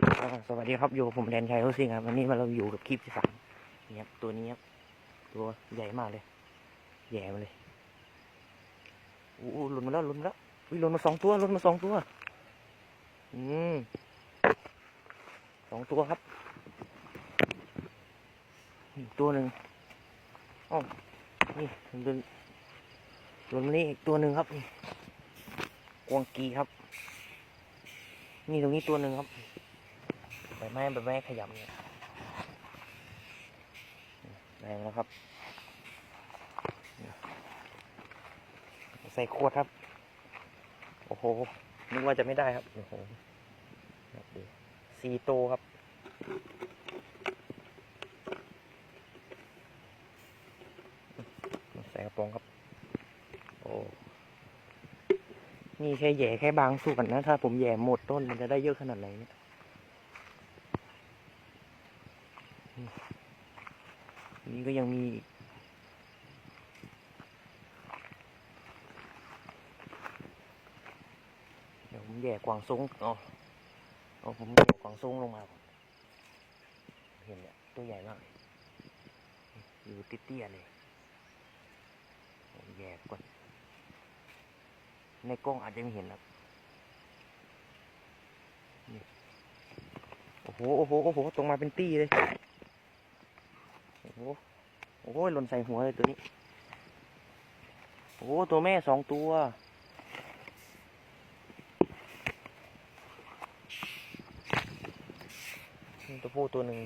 สวัสดีครับอยู่กับผมแดนชัยโฮซิงครับวันนี้มาเราอยู่กับคลิปที่สามนี่ครับตัวนี้ครับตัวใหญ่มากเลยแย่มาเลยโอ้หหลุดมาแล้วหลุดมาแล้ววิหลุดมาสองตัวหลุดมาสองตัว อืมสองตัวครับตัวหนึ่งอ๋อนี่หลุดหลุดมานี่อีกตัวหนึ่งครับนี่กวางกีครับ นี่ตรงนี้ตัวหนึ่งครับ ใบไม้ใบไม้ขยำเนี่ยได้แล้วครับ ใส่ขวดครับ โอ้โหนึกว่าจะไม่ได้ครับ โอ้โหสี่โตครับใส่กระป๋องครับ โอ้นี่แค่แหย่แค่บางส่วนนะ ถ้าผมแหย่หมดต้นมันจะได้เยอะขนาดไหนเนี่ยอืม นี่ก็ยังมีเดี๋ยวผมแย่กวางซุ้งอ๋อเอาผมแย่กวางซุ้งลงมาก่อนเห็นเนี่ยตัวใหญ่มากอยู่เตี้ยๆเลยผมแย่ก่อนในกล้องอาจจะไม่เห็นครับโอ้โห โอ้โห โอ้โห ตรงมาเป็นตี้เลย โอ้โหโอ้หล่นใส่หัวเลยตัวนี้ โอ้โหตัวแม่สองตัว ตัวผู้ตัวหนึ่ง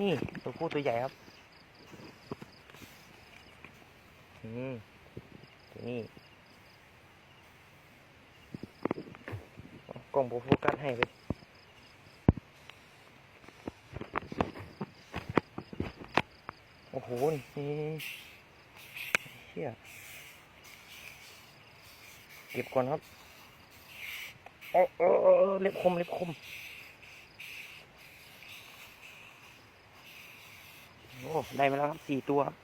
นี่ตัวผู้ตัวใหญ่ครับ อืมตัวนี้เอา กล้องโฟกัสให้ไปโอ้โห นี่เชี่ยเก็บก่อนครับเออเออเออเออเล็บคม เล็บคม โอ้ ได้มาแล้วครับสี่ตัวครับ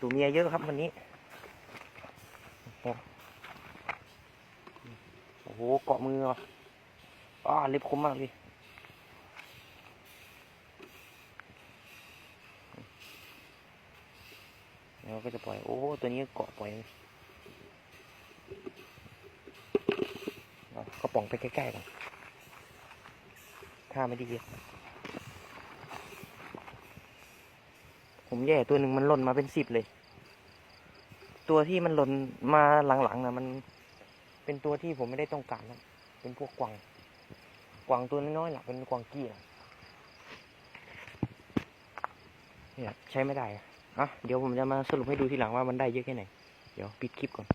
ตัวเมียเยอะครับวันนี้ โอ้โห โอ้โหเกาะมือว่ะอ้าเล็บคมมากเลยแล้วก็จะปล่อย โอ้ ตัวนี้เกาะปล่อยเอากระป๋องไปใกล้ๆก่อนถ้าไม่ดีผมแย่ตัวหนึ่งมันหล่นมาเป็นสิบเลย ตัวที่มันหล่นมาหลังๆนะมัน เป็นตัวที่ผมไม่ได้ต้องการนะเป็นพวกกวางกวางตัวน้อยๆหลักเป็นกวางกี้นะเนี่ยใช้ไม่ได้อะเดี๋ยวผมจะมาสรุปให้ดูทีหลังว่ามันได้เยอะแค่ไหน เดี๋ยวปิดคลิปก่อน